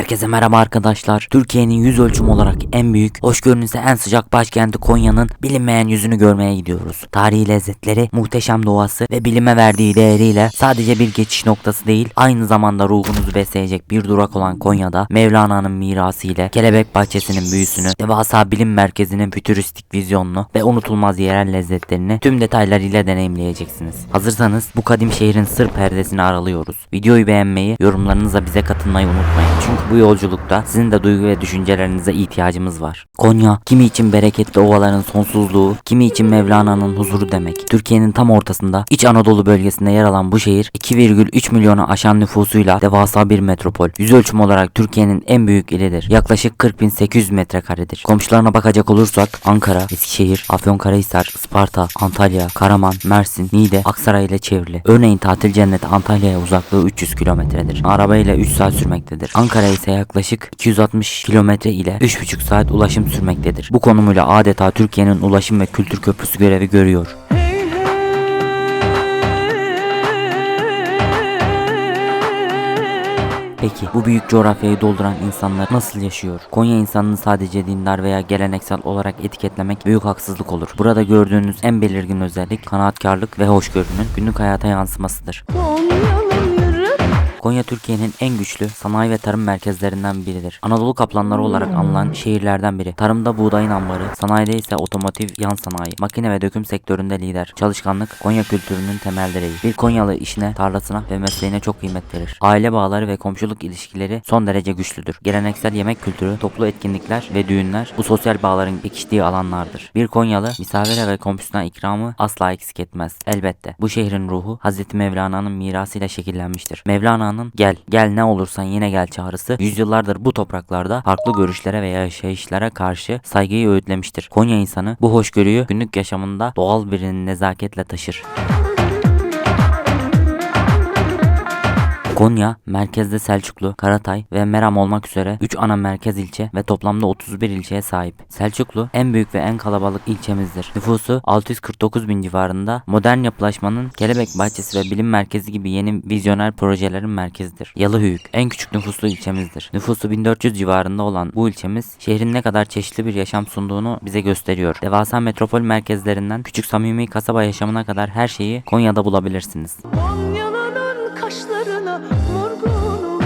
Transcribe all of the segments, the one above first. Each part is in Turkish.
Herkese merhaba arkadaşlar. Türkiye'nin yüz ölçüm olarak en büyük, hoşgörünüzde en sıcak başkenti Konya'nın bilinmeyen yüzünü görmeye gidiyoruz. Tarihi lezzetleri, muhteşem doğası ve bilime verdiği değeriyle sadece bir geçiş noktası değil, aynı zamanda ruhunuzu besleyecek bir durak olan Konya'da Mevlana'nın mirası ile Kelebek Bahçesi'nin büyüsünü, devasa bilim merkezinin fütüristik vizyonunu ve unutulmaz yerel lezzetlerini tüm detaylarıyla deneyimleyeceksiniz. Hazırsanız bu kadim şehrin sır perdesini aralıyoruz. Videoyu beğenmeyi, yorumlarınızla bize katılmayı unutmayın. Çünkü bu yolculukta sizin de duygu ve düşüncelerinize ihtiyacımız var. Konya, kimi için bereketli ovaların sonsuzluğu, kimi için Mevlana'nın huzuru demek. Türkiye'nin tam ortasında İç Anadolu bölgesinde yer alan bu şehir 2,3 milyonu aşan nüfusuyla devasa bir metropol. Yüz ölçüm olarak Türkiye'nin en büyük ilidir. Yaklaşık 40.800 metrekaredir. Komşularına bakacak olursak Ankara, Eskişehir, Afyonkarahisar, Isparta, Antalya, Karaman, Mersin, Niğde, Aksaray ile çevrili. Örneğin tatil cenneti Antalya'ya uzaklığı 300 kilometredir. Arabayla 3 saat sürmektedir. Ankara ise yaklaşık 260 kilometre ile 3,5 saat ulaşım sürmektedir. Bu konumuyla adeta Türkiye'nin ulaşım ve kültür köprüsü görevi görüyor. Peki bu büyük coğrafyayı dolduran insanlar nasıl yaşıyor? Konya insanını sadece dindar veya geleneksel olarak etiketlemek büyük haksızlık olur. Burada gördüğünüz en belirgin özellik kanaatkarlık ve hoşgörünün günlük hayata yansımasıdır. Konya Türkiye'nin en güçlü sanayi ve tarım merkezlerinden biridir. Anadolu kaplanları olarak anılan şehirlerden biri. Tarımda buğdayın ambarı, sanayide ise otomotiv yan sanayi, makine ve döküm sektöründe lider. Çalışkanlık Konya kültürünün temel direği. Bir Konyalı işine, tarlasına ve mesleğine çok kıymet verir. Aile bağları ve komşuluk ilişkileri son derece güçlüdür. Geleneksel yemek kültürü, toplu etkinlikler ve düğünler bu sosyal bağların pekiştiği alanlardır. Bir Konyalı misafire ve komşusuna ikramı asla eksik etmez. Elbette bu şehrin ruhu Hz. Mevlana'nın mirasıyla şekillenmiştir. Mevlana'nın gel, gel ne olursan yine gel çağrısı yüzyıllardır bu topraklarda farklı görüşlere ve yaşayışlara karşı saygıyı öğütlemiştir. Konya insanı bu hoşgörüyü günlük yaşamında doğal bir nezaketle taşır. Konya, merkezde Selçuklu, Karatay ve Meram olmak üzere 3 ana merkez ilçe ve toplamda 31 ilçeye sahip. Selçuklu en büyük ve en kalabalık ilçemizdir. Nüfusu 649 bin civarında modern yapılaşmanın Kelebek Bahçesi ve Bilim Merkezi gibi yeni vizyoner projelerin merkezidir. Yalıhöyük en küçük nüfuslu ilçemizdir. Nüfusu 1400 civarında olan bu ilçemiz şehrin ne kadar çeşitli bir yaşam sunduğunu bize gösteriyor. Devasa metropol merkezlerinden küçük samimi kasaba yaşamına kadar her şeyi Konya'da bulabilirsiniz. Konyalı'nın kaşlarına vurgunum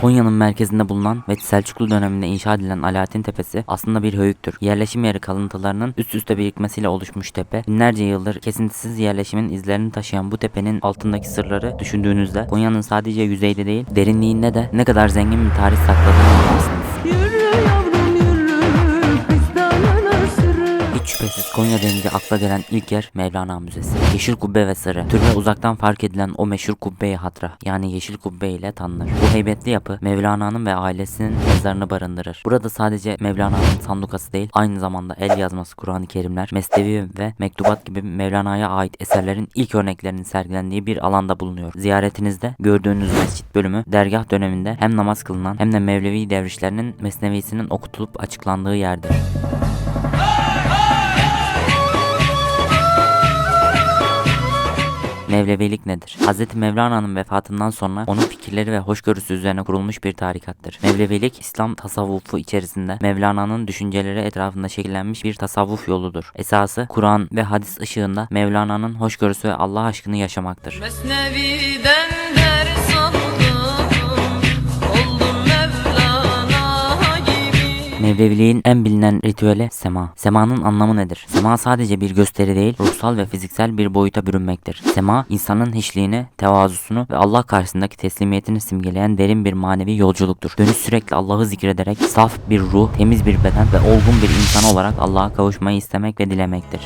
Konya'nın merkezinde bulunan ve Selçuklu döneminde inşa edilen Alaaddin Tepesi aslında bir höyüktür. Yerleşim yeri kalıntılarının üst üste birikmesiyle oluşmuş tepe, binlerce yıldır kesintisiz yerleşimin izlerini taşıyan bu tepenin altındaki sırları düşündüğünüzde Konya'nın sadece yüzeyde değil, derinliğinde de ne kadar zengin bir tarih sakladığını anlarsınız. Konya denince akla gelen ilk yer Mevlana Müzesi. Yeşil kubbe ve sarı. Türbe uzaktan fark edilen o meşhur kubbe-i hatra yani yeşil kubbe ile tanınır. Bu heybetli yapı Mevlana'nın ve ailesinin mezarını barındırır. Burada sadece Mevlana'nın sandukası değil aynı zamanda el yazması Kur'an-ı Kerimler, Mesnevi ve Mektubat gibi Mevlana'ya ait eserlerin ilk örneklerinin sergilendiği bir alanda bulunuyor. Ziyaretinizde gördüğünüz mescit bölümü dergah döneminde hem namaz kılınan hem de Mevlevi dervişlerinin mesnevisinin okutulup açıklandığı yerdir. Mevlevilik nedir? Hz. Mevlana'nın vefatından sonra onun fikirleri ve hoşgörüsü üzerine kurulmuş bir tarikattır. Mevlevilik İslam tasavvufu içerisinde Mevlana'nın düşünceleri etrafında şekillenmiş bir tasavvuf yoludur. Esası Kur'an ve hadis ışığında Mevlana'nın hoşgörüsü ve Allah aşkını yaşamaktır. Mesnevi'den ders Mevleviliğin en bilinen ritüeli sema. Semanın anlamı nedir? Sema sadece bir gösteri değil, ruhsal ve fiziksel bir boyuta bürünmektir. Sema, insanın hiçliğini, tevazusunu ve Allah karşısındaki teslimiyetini simgeleyen derin bir manevi yolculuktur. Dönüş sürekli Allah'ı zikrederek saf bir ruh, temiz bir beden ve olgun bir insan olarak Allah'a kavuşmayı istemek ve dilemektir.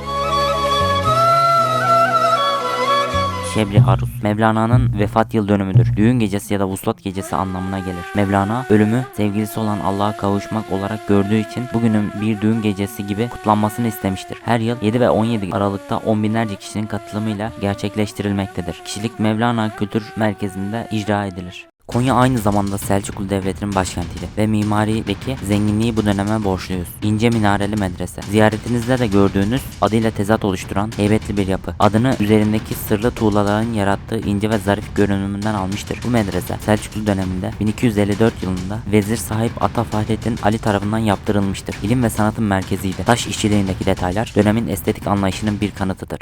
Şebri Arus. Mevlana'nın vefat yıl dönümüdür. Düğün gecesi ya da vuslat gecesi anlamına gelir. Mevlana ölümü sevgilisi olan Allah'a kavuşmak olarak gördüğü için bugünün bir düğün gecesi gibi kutlanmasını istemiştir. Her yıl 7 ve 17 Aralık'ta on binlerce kişinin katılımıyla gerçekleştirilmektedir. Kişilik Mevlana Kültür Merkezi'nde icra edilir. Konya aynı zamanda Selçuklu Devleti'nin başkentiydi ve mimarideki zenginliği bu döneme borçluyuz. İnce minareli medrese. Ziyaretinizde de gördüğünüz adıyla tezat oluşturan heybetli bir yapı. Adını üzerindeki sırlı tuğlaların yarattığı ince ve zarif görünümünden almıştır. Bu medrese Selçuklu döneminde 1254 yılında Vezir sahip Ata Fahrettin Ali tarafından yaptırılmıştır. İlim ve sanatın merkeziydi. Taş işçiliğindeki detaylar dönemin estetik anlayışının bir kanıtıdır.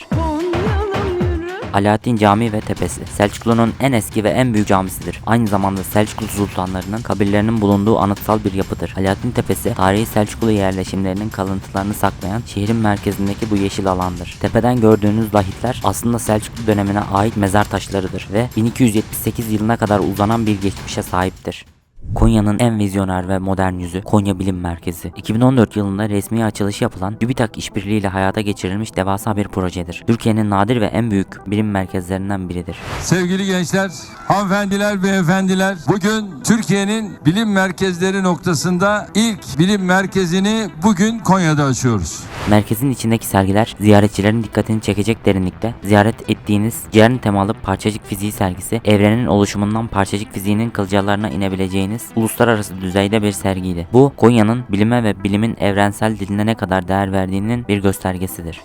Alaaddin Camii ve Tepesi Selçuklu'nun en eski ve en büyük camisidir. Aynı zamanda Selçuklu sultanlarının kabirlerinin bulunduğu anıtsal bir yapıdır. Alaaddin Tepesi tarihi Selçuklu yerleşimlerinin kalıntılarını saklayan şehrin merkezindeki bu yeşil alandır. Tepeden gördüğünüz lahitler aslında Selçuklu dönemine ait mezar taşlarıdır ve 1278 yılına kadar uzanan bir geçmişe sahiptir. Konya'nın en vizyoner ve modern yüzü Konya Bilim Merkezi. 2014 yılında resmi açılışı yapılan TÜBİTAK işbirliğiyle hayata geçirilmiş devasa bir projedir. Türkiye'nin nadir ve en büyük bilim merkezlerinden biridir. Sevgili gençler, hanımefendiler, beyefendiler, bugün Türkiye'nin bilim merkezleri noktasında ilk bilim merkezini bugün Konya'da açıyoruz. Merkezin içindeki sergiler ziyaretçilerin dikkatini çekecek derinlikte. Ziyaret ettiğiniz CERN temalı parçacık fiziği sergisi, evrenin oluşumundan parçacık fiziğinin kılcallarına inebileceğiniz uluslararası düzeyde bir sergiydi. Bu Konya'nın bilime ve bilimin evrensel diline ne kadar değer verdiğinin bir göstergesidir.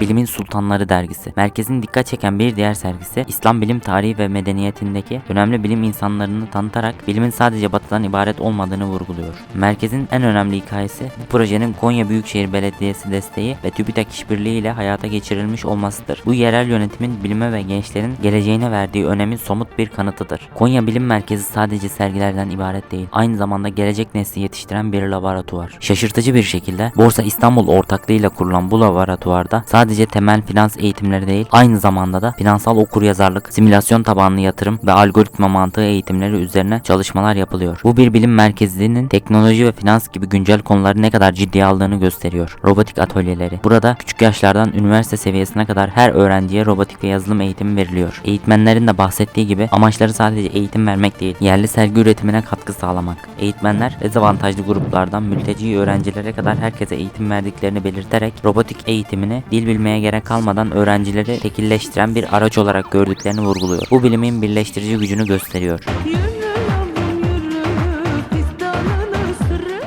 Bilimin Sultanları dergisi. Merkezin dikkat çeken bir diğer sergisi İslam bilim tarihi ve medeniyetindeki önemli bilim insanlarını tanıtarak bilimin sadece batıdan ibaret olmadığını vurguluyor. Merkezin en önemli hikayesi bu projenin Konya Büyükşehir Belediyesi desteği ve TÜBİTAK işbirliği ile hayata geçirilmiş olmasıdır. Bu yerel yönetimin bilime ve gençlerin geleceğine verdiği önemin somut bir kanıtıdır. Konya Bilim Merkezi sadece sergilerden ibaret değil. Aynı zamanda gelecek nesli yetiştiren bir laboratuvar. Şaşırtıcı bir şekilde Borsa İstanbul ortaklığıyla kurulan bu laboratuvarda sadece temel finans eğitimleri değil, aynı zamanda da finansal okuryazarlık, simülasyon tabanlı yatırım ve algoritma mantığı eğitimleri üzerine çalışmalar yapılıyor. Bu bir bilim merkezinin teknoloji ve finans gibi güncel konuları ne kadar ciddiye aldığını gösteriyor. Robotik atölyeleri. Burada küçük yaşlardan üniversite seviyesine kadar her öğrenciye robotik ve yazılım eğitimi veriliyor. Eğitmenlerin de bahsettiği gibi amaçları sadece eğitim vermek değil, yerli sergi üretimine katkı sağlamak. Eğitmenler dezavantajlı gruplardan mülteci öğrencilere kadar herkese eğitim verdiklerini belirterek robotik eğitimini dil bilmeye gerek kalmadan öğrencileri tekilleştiren bir araç olarak gördüklerini vurguluyor. Bu bilimin birleştirici gücünü gösteriyor.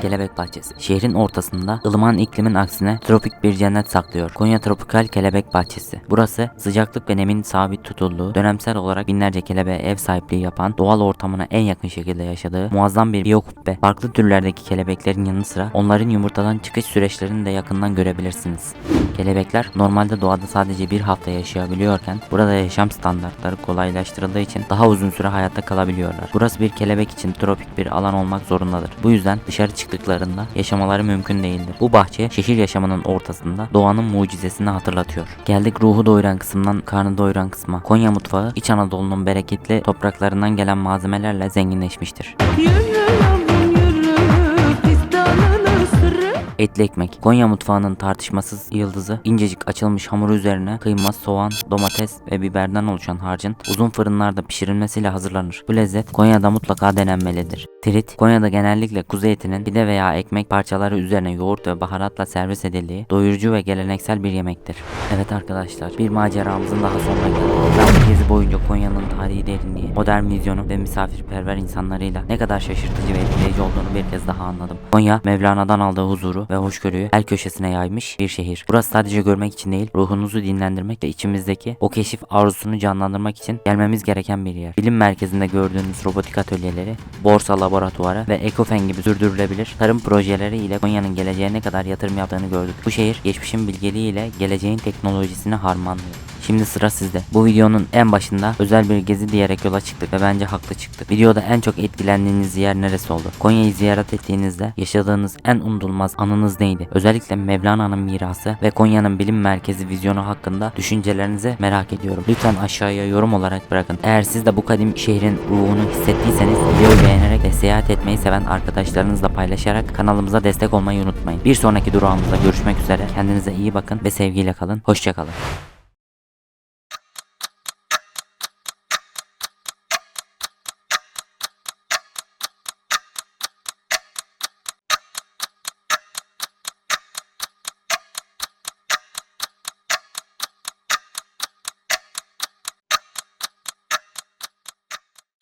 Kelebek Bahçesi. Şehrin ortasında ılıman iklimin aksine tropik bir cennet saklıyor. Konya Tropikal Kelebek Bahçesi. Burası sıcaklık ve nemin sabit tutulduğu, dönemsel olarak binlerce kelebeğe ev sahipliği yapan, doğal ortamına en yakın şekilde yaşadığı muazzam bir biyoküppe. Farklı türlerdeki kelebeklerin yanı sıra onların yumurtadan çıkış süreçlerini de yakından görebilirsiniz. Kelebekler normalde doğada sadece bir hafta yaşayabiliyorken burada yaşam standartları kolaylaştırıldığı için daha uzun süre hayatta kalabiliyorlar. Burası bir kelebek için tropik bir alan olmak zorundadır. Bu yüzden dışarı çıktıklarında yaşamaları mümkün değildir. Bu bahçe şehir yaşamının ortasında doğanın mucizesini hatırlatıyor. Geldik ruhu doyuran kısımdan karnı doyuran kısma. Konya mutfağı İç Anadolu'nun bereketli topraklarından gelen malzemelerle zenginleşmiştir. Yürü Etli ekmek. Konya mutfağının tartışmasız yıldızı incecik açılmış hamuru üzerine kıyma, soğan, domates ve biberden oluşan harcın uzun fırınlarda pişirilmesiyle hazırlanır. Bu lezzet Konya'da mutlaka denenmelidir. Trit, Konya'da genellikle kuzu etinin pide veya ekmek parçaları üzerine yoğurt ve baharatla servis edildiği doyurucu ve geleneksel bir yemektir. Evet arkadaşlar, bir maceramızın daha sonuna geldik. Ben gezi boyunca Konya'nın tarihi derinliği, modern vizyonu ve misafirperver insanlarıyla ne kadar şaşırtıcı ve etkileyici olduğunu bir kez daha anladım. Konya, Mevlana'dan aldığı huzuru ve hoşgörüyü her köşesine yaymış bir şehir. Burası sadece görmek için değil, ruhunuzu dinlendirmek ve içimizdeki o keşif arzusunu canlandırmak için gelmemiz gereken bir yer. Bilim merkezinde gördüğünüz robotik atölyeleri, borsa laboratuvarı ve ekofen gibi sürdürülebilir tarım projeleri ile Konya'nın geleceğe ne kadar yatırım yaptığını gördük. Bu şehir geçmişin bilgeliği ile geleceğin teknolojisini harmanlıyor. Şimdi sıra sizde. Bu videonun en başında özel bir gezi diyerek yola çıktık ve bence haklı çıktık. Videoda en çok etkilendiğiniz yer neresi oldu? Konya'yı ziyaret ettiğinizde yaşadığınız en unutulmaz anınız neydi? Özellikle Mevlana'nın mirası ve Konya'nın bilim merkezi vizyonu hakkında düşüncelerinizi merak ediyorum. Lütfen aşağıya yorum olarak bırakın. Eğer siz de bu kadim şehrin ruhunu hissettiyseniz videoyu beğenerek ve seyahat etmeyi seven arkadaşlarınızla paylaşarak kanalımıza destek olmayı unutmayın. Bir sonraki durağımızda görüşmek üzere. Kendinize iyi bakın ve sevgiyle kalın. Hoşçakalın.